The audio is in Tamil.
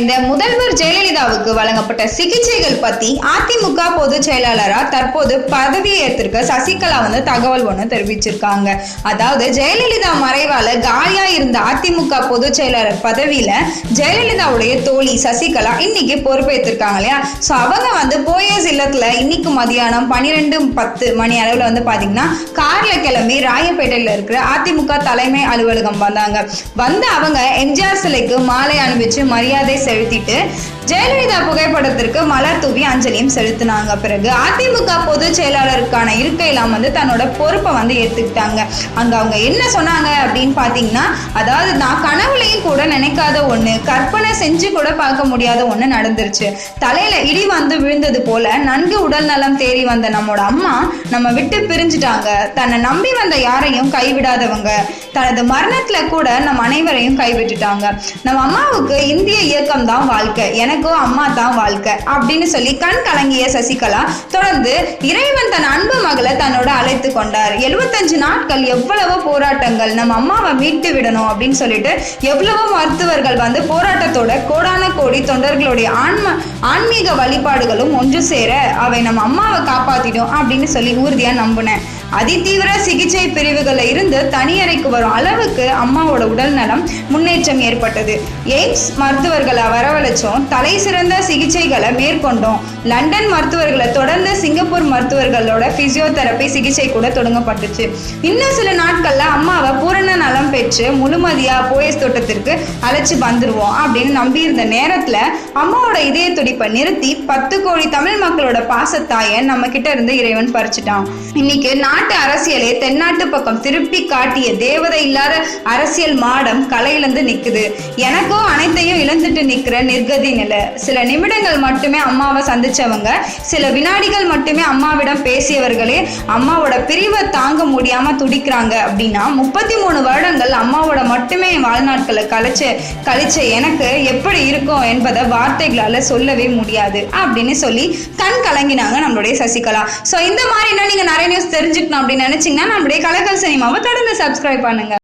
மறைந்த முதல்வர் ஜெயலலிதாவுக்கு வழங்கப்பட்ட சிகிச்சைகள் பத்தி அதிமுக பொதுச் செயலாளரா தற்போது பதவியேற்றிருக்க சசிகலா வந்து தகவல் ஒன்று தெரிவிச்சிருக்காங்க. அதாவது ஜெயலலிதா மறைவால காலியா இருந்த அதிமுக பொதுச் செயலாளர் பதவியில ஜெயலலிதாவுடைய தோழி சசிகலா இன்னைக்கு பொறுப்பேற்றிருக்காங்க இல்லையா? ஸோ அவங்க வந்து போயஸ் இல்லத்துல இன்னைக்கு மதியானம் பன்னிரெண்டு பத்து மணி அளவில் வந்து பாத்தீங்கன்னா கார்ல கிளம்பி ராயப்பேட்டையில் இருக்கிற அதிமுக தலைமை அலுவலகம் வந்தாங்க. வந்து அவங்க எம்ஜிஆர் சிலைக்கு மாலை அணிவிச்சு மரியாதை செலுத்திட்டு ஜெயலலிதா புகைப்படத்திற்கு மலர் தூவி அஞ்சலியும் செலுத்தினாங்க. பிறகு அதிமுக பொதுச் செயலாளருக்கான இருக்கையெல்லாம் வந்து தன்னோட பொறுப்பை வந்து ஏத்துக்கிட்டாங்க. அங்க அவங்க என்ன சொன்னாங்க அப்படின்னு பாத்தீங்கன்னா அதாவது நான் கனவுலையும் கூட நினைக்காத ஒண்ணு கற்பனை செஞ்சு கூட பார்க்க முடியாத ஒண்ணு நடந்துருச்சு. தலையில இடி வந்து விழுந்தது போல நன்கு உடல் நலம் தேறி வந்த நம்மோட அம்மா நம்ம விட்டு பிரிஞ்சுட்டாங்க. தன்னை நம்பி வந்த யாரையும் கைவிடாதவங்க. தனது மரணத்துல கூட நம் அனைவரையும் கைவிட்டுட்டாங்க. நம்ம அம்மாவுக்கு இந்திய இயக்கம் தான் வாழ்க்கை எனக்கும் அம்மா தான் வாழ்க்கை அப்படின்னு சொல்லி கண் கலங்கிய சசிகலா தொடர்ந்து இறைவன் தன் அன்பு மகளை தன்னோட அழைத்து கொண்டார். எழுபத்தஞ்சு நாட்கள் எவ்வளவோ போராட்டங்கள் நம்ம அம்மாவை மீட்டு விடணும் அப்படின்னு சொல்லிட்டு எவ்வளவோ மருத்துவர்கள் வந்து போராட்டத்தோட கோடான கோடி தொண்டர்களுடைய ஆன்ம ஆன்மீக வழிபாடுகளும் ஒன்று சேர அவை நம்ம அம்மாவை காப்பாத்திடும் அப்படின்னு சொல்லி உறுதியா நம்பினேன். அதிதீவிர சிகிச்சை பிரிவுகளில் இருந்து தனியறைக்கு வரும் அளவுக்கு அம்மாவோட உடல் நலம் முன்னேற்றம் ஏற்பட்டது. எய்ம்ஸ் மருத்துவர்களை வரவழைச்சோம். தலை சிறந்த சிகிச்சைகளை மேற்கொண்டோம். லண்டன் மருத்துவர்களை தொடர்ந்து சிங்கப்பூர் மருத்துவர்களோட பிசியோதெரப்பி சிகிச்சை கூட தொடங்கப்பட்டுச்சு. இன்னும் சில நாட்கள்ல அம்மாவை வச்சு முழுமதியா போயஸ் தோட்டத்திற்கு அழைச்சு வந்துருவோம் அப்படின்னு நம்பியிருந்த நேரத்துல அம்மாவோட இதய துடிப்பை நிறுத்தி பத்து கோடி தமிழ் மக்களோட பாசத்தாய நம்ம கிட்ட இருந்து இறைவன் பறிச்சுட்டான். இன்னைக்கு நாட்டு அரசியலே தென்னாட்டு பக்கம் திருப்பி காட்டிய தேவதை இல்லாத அரசியல் மாடம் கலையிலிருந்து நிக்குது. எனக்கும் அனைத்தையும் இழந்துட்டு நிக்கிற நிர்கதி நிலை. சில நிமிடங்கள் மட்டுமே அம்மாவை சந்திச்சவங்க சில வினாடிகள் மட்டுமே அம்மாவிடம் பேசியவர்களே அம்மாவோட பிரிவை தாங்க முடியாம துடிக்கிறாங்க அப்படின்னா முப்பத்தி மூணு வருடங்கள் அம்மாவோட மட்டுமே என் வாழ்நாட்களை கழிச்ச கழிச்ச எனக்கு எப்படி இருக்கும் என்பதை வார்த்தைகளால சொல்லவே முடியாது அப்படின்னு சொல்லி கண் கலங்கினாங்க நம்மளுடைய சசிகலா. ஸோ இந்த மாதிரி இன்னும் நீங்க நிறைய நியூஸ் தெரிஞ்சுக்கணும் அப்படின்னு நினைச்சீங்கன்னா நம்மளுடைய கலக்கல் சினிமாவை தொடர்ந்து சப்ஸ்கிரைப் பண்ணுங்க.